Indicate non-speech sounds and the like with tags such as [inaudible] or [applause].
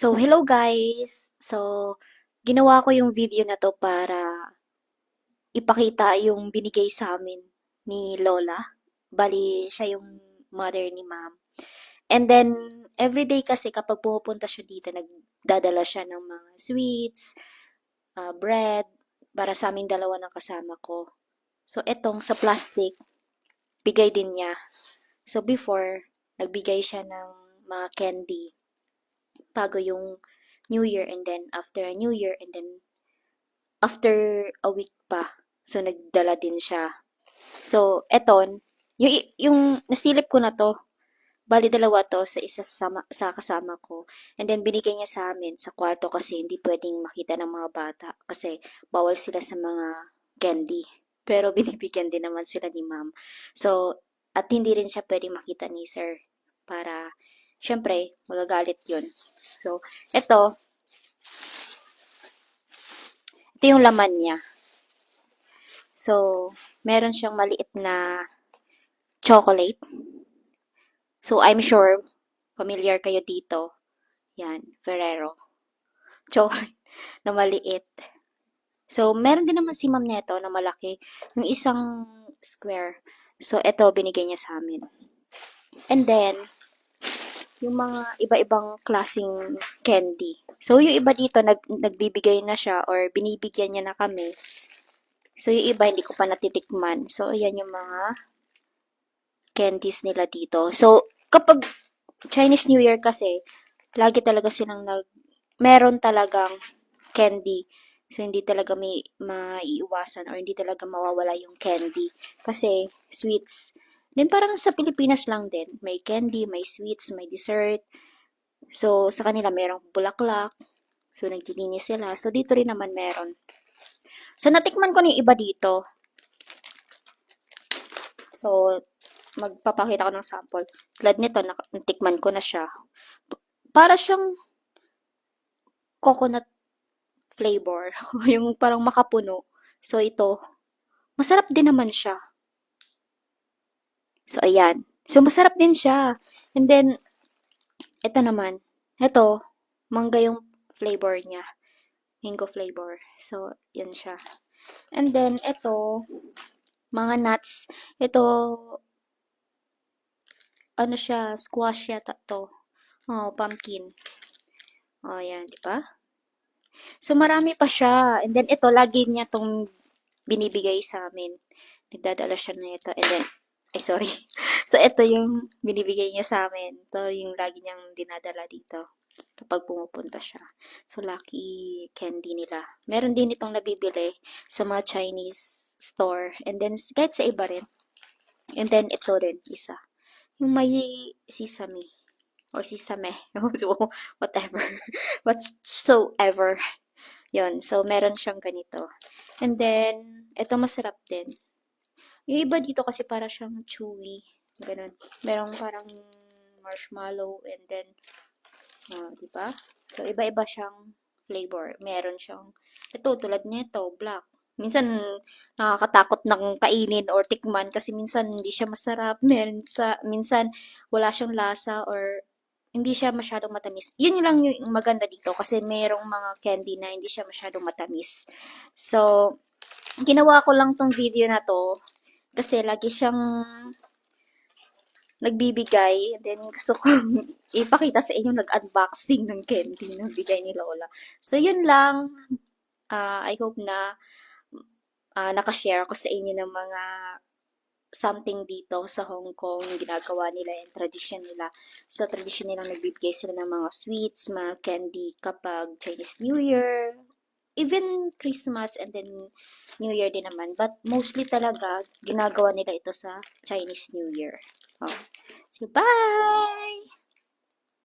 So, hello guys! So, ginawa ko yung video na to para ipakita yung binigay sa amin ni Lola. Bali, siya yung mother ni ma'am. And then, everyday kasi kapag pumupunta siya dito, nagdadala siya ng mga sweets, ah, bread, para sa aming dalawa ng kasama ko. So, etong sa plastic, bigay din niya. So, before, nagbigay siya ng mga candy bago yung New Year and then after New Year and then after a week pa. So, nagdala din siya. So, eton, yung, yung nasilip ko na to, bali dalawa to sa isa sa, sa kasama ko. And then, binigay niya sa amin sa kwarto kasi hindi pwedeng makita ng mga bata kasi bawal sila sa mga candy. Pero [laughs] binibigyan din naman sila ni ma'am. So, at hindi rin siya pwedeng makita ni sir para syempre, magagalit yun. So, ito, ito yung laman niya. So, meron siyang maliit na chocolate. So, I'm sure, familiar kayo dito. Yan, Ferrero. Chocolate [laughs] na maliit. So, meron din naman si ma'am neto na malaki. Yung isang square. So, ito, binigay niya sa amin. And then, yung mga iba-ibang klasing candy. So, yung iba dito, nag, nagbibigay na siya or binibigyan niya na kami. So, yung iba, hindi ko pa natitikman. So, ayan yung mga candies nila dito. So, kapag Chinese New Year kasi, lagi talaga silang nag, meron talagang candy. So, hindi talaga may maiiwasan or hindi talaga mawawala yung candy. Kasi, sweets. Then, parang sa Pilipinas lang din. May candy, may sweets, may dessert. So, sa kanila merong bulaklak. So, naglilinis sila. So, dito rin naman meron. So, natikman ko yung iba dito. So, magpapakita ko ng sample. Tulad nito, natikman ko na siya. Para siyang coconut flavor. [laughs] yung parang makapuno. So, ito, masarap din naman siya. So, ayan. So, masarap din siya. And then, ito naman. Ito, mangga yung flavor niya. Mango flavor. So, yun siya. And then, ito, mga nuts. Ito, ano siya, squash yata to. Oh, pumpkin. Oh, yan, di ba? So, marami pa siya. And then, ito, lagi niya tong binibigay sa amin. Nagdadala siya na ito. And then, ay, sorry. [laughs] So, ito yung binibigay niya sa amin. Ito yung lagi niyang dinadala dito kapag pumupunta siya. So, lucky candy nila. Meron din itong nabibili sa mga Chinese store. And then, kahit sa iba rin. And then, ito rin, isa. Yung may sesame. Or sesame. [laughs] so, whatever. [laughs] Whatsoever. Yun. So, meron siyang ganito. And then, ito masarap din. Yung iba dito kasi para siyang chewy. Ganun. Merong parang marshmallow and then, uh, di ba? So, iba-iba siyang flavor. Meron siyang, ito, tulad nito, black. Minsan, nakakatakot ng kainin or tikman kasi minsan hindi siya masarap. Meron sa, minsan, wala siyang lasa or hindi siya masyadong matamis. Yun lang yung maganda dito kasi merong mga candy na hindi siya masyadong matamis. So, ginawa ko lang tong video na to kasi lagi siyang nagbibigay. Then, gusto ko [laughs] ipakita sa inyo nag-unboxing ng candy na bigay ni Lola. So, yun lang. Uh, I hope na uh, nakashare ako sa inyo ng mga something dito sa Hong Kong, ginagawa nila, yung tradition nila. Sa tradition nila, nagbibigay sila ng mga sweets, mga candy kapag Chinese New Year, even Christmas and then New Year din naman. But mostly talaga, ginagawa nila ito sa Chinese New Year. Oh. So, bye!